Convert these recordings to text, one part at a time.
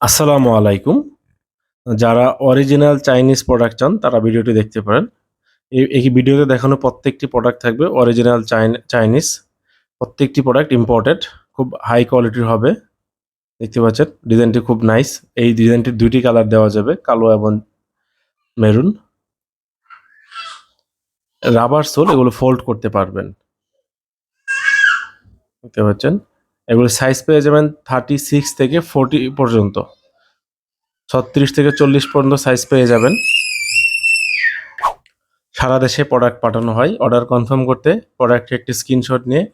আসসালামু আলাইকুম। যারা অরিজিনাল চাইনিজ প্রোডাক্ট চান, তারা ভিডিওটি দেখতে পারেন। এই ভিডিওতে দেখানো প্রত্যেকটি প্রোডাক্ট থাকবে অরিজিনাল চাইনিজ প্রত্যেকটি প্রোডাক্ট ইম্পোর্টেড খুব হাই কোয়ালিটির হবে। দেখতে পাচ্ছেন ডিজাইনটি খুব নাইস এই ডিজাইনটির দুইটি কালার দেওয়া যাবে, কালো এবং মেরুন রাবার সোল এগুলো ফোল্ড করতে পারবেন। দেখতে পাচ্ছেন। এগুলো সাইজ পেয়ে যাবেন থার্টি সিক্স থেকে ফোরটি পর্যন্ত। ছত্রিশ থেকে চল্লিশ পর্যন্ত সাইজ পেয়ে যাবেন। সারা দেশে প্রোডাক্ট পাঠানো হয়। অর্ডার কনফার্ম করতে প্রোডাক্টের একটি স্ক্রিনশট নিয়ে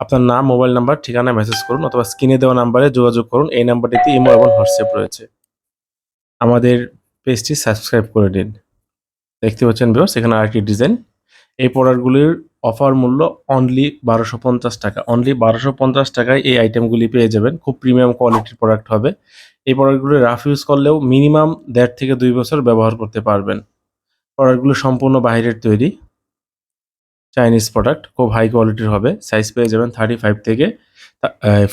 আপনার নাম মোবাইল নাম্বার ঠিকানা মেসেজ করুন অথবা স্ক্রিনে দেওয়া নাম্বারে যোগাযোগ করুন। এই নাম্বারটিতে ইমো এবং হোয়াটসঅ্যাপ রয়েছে। আমাদের পেজটি সাবস্ক্রাইব করে দিন দেখতে পাচ্ছেন বিকজ এখানে আরেকটি ডিজাইন এই প্রোডাক্টগুলির অফার মূল্য অনলি বারোশো পঞ্চাশ টাকা। অনলি বারোশো পঞ্চাশ টাকায় এই আইটেমগুলি পেয়ে যাবেন। খুব প্রিমিয়াম কোয়ালিটির প্রোডাক্ট হবে। এই প্রোডাক্টগুলি রাফ ইউজ করলেও মিনিমাম দেড় থেকে দুই বছর ব্যবহার করতে পারবেন। প্রোডাক্টগুলো সম্পূর্ণ বাইরের তৈরি। চাইনিজ প্রোডাক্ট খুব হাই কোয়ালিটির হবে। সাইজ পেয়ে যাবেন থার্টি ফাইভ থেকে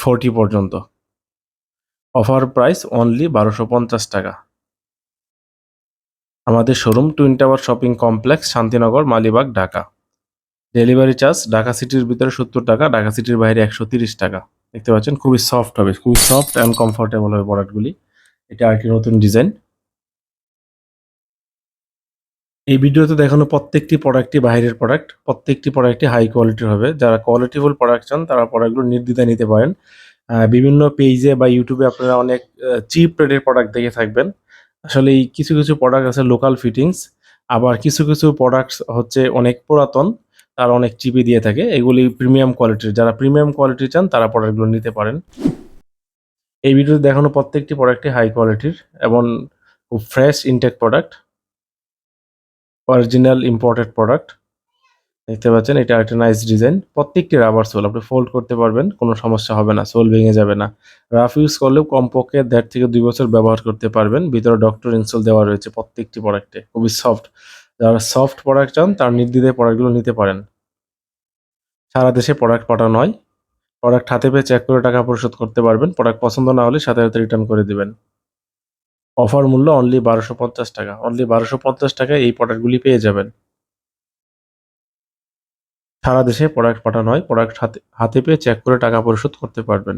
ফোরটি পর্যন্ত। অফার প্রাইস অনলি বারোশো পঞ্চাশ টাকা। আমাদের showroom twin tower shopping complex Shantinagar, Malibagh, Dhaka. Delivery charge Dhaka সিটির ভিতরে সত্তর টাকা ঢাকা সিটির বাইরে একশো তিরিশ টাকা। দেখতে পাচ্ছেন, খুবই সফট হবে, খুবই সফট অ্যান্ড কমফোর্টেবল হবে প্রোডাক্টগুলি এটা আরেকটি নতুন ডিজাইন এই ভিডিওতে দেখানো প্রত্যেকটি প্রোডাক্টই বাইরের প্রোডাক্ট প্রত্যেকটি প্রোডাক্টই হাই কোয়ালিটির হবে। যারা কোয়ালিটিফুল প্রোডাক্ট চান, তারা প্রোডাক্টগুলো নির্দ্বিধায় নিতে পারেন। বিভিন্ন পেজে বা ইউটিউবে আপনারা অনেক চিপ রেটের প্রোডাক্ট দেখে থাকবেন। আসলে এই কিছু কিছু প্রোডাক্ট আছে লোকাল ফিটিংস আবার কিছু কিছু প্রোডাক্টস হচ্ছে অনেক পুরাতন। তারা অনেক চিপে দিয়ে থাকে। এগুলি প্রিমিয়াম কোয়ালিটির যারা প্রিমিয়াম কোয়ালিটি চান, তারা প্রোডাক্টগুলো নিতে পারেন। এই ভিডিওতে দেখানো প্রত্যেকটি প্রোডাক্টই হাই কোয়ালিটির এবং খুব fresh intact product original imported product দেখতে পাচ্ছেন, এটা একটা নাইস ডিজাইন প্রত্যেকটি রাবার সোল আপনি ফোল্ড করতে পারবেন, কোনো সমস্যা হবে না সোল ভেঙে যাবে না। রাফ ইউজ করলেও কমপক্ষে দেড় থেকে দুই বছর ব্যবহার করতে পারবেন। ভিতরে ডক্টর ইনসোল দেওয়া রয়েছে প্রত্যেকটি প্রোডাক্টে খুবই সফট যারা সফট প্রোডাক্ট চান, তার নির্দ্বিধায় প্রোডাক্টগুলো নিতে পারেন। সারা দেশে প্রোডাক্ট পাঠানো হয়। প্রোডাক্ট হাতে পেয়ে চেক করে টাকা পরিশোধ করতে পারবেন। প্রোডাক্ট পছন্দ না হলে সাথে সাথে রিটার্ন করে দেবেন। অফার মূল্য অনলি বারোশো পঞ্চাশ টাকা। অনলি বারোশো পঞ্চাশ টাকায় এই প্রোডাক্টগুলি পেয়ে যাবেন। সারা দেশে প্রোডাক্ট পাঠানো হয়। প্রোডাক্ট হাতে হাতে পেয়ে চেক করে টাকা পরিশোধ করতে পারবেন।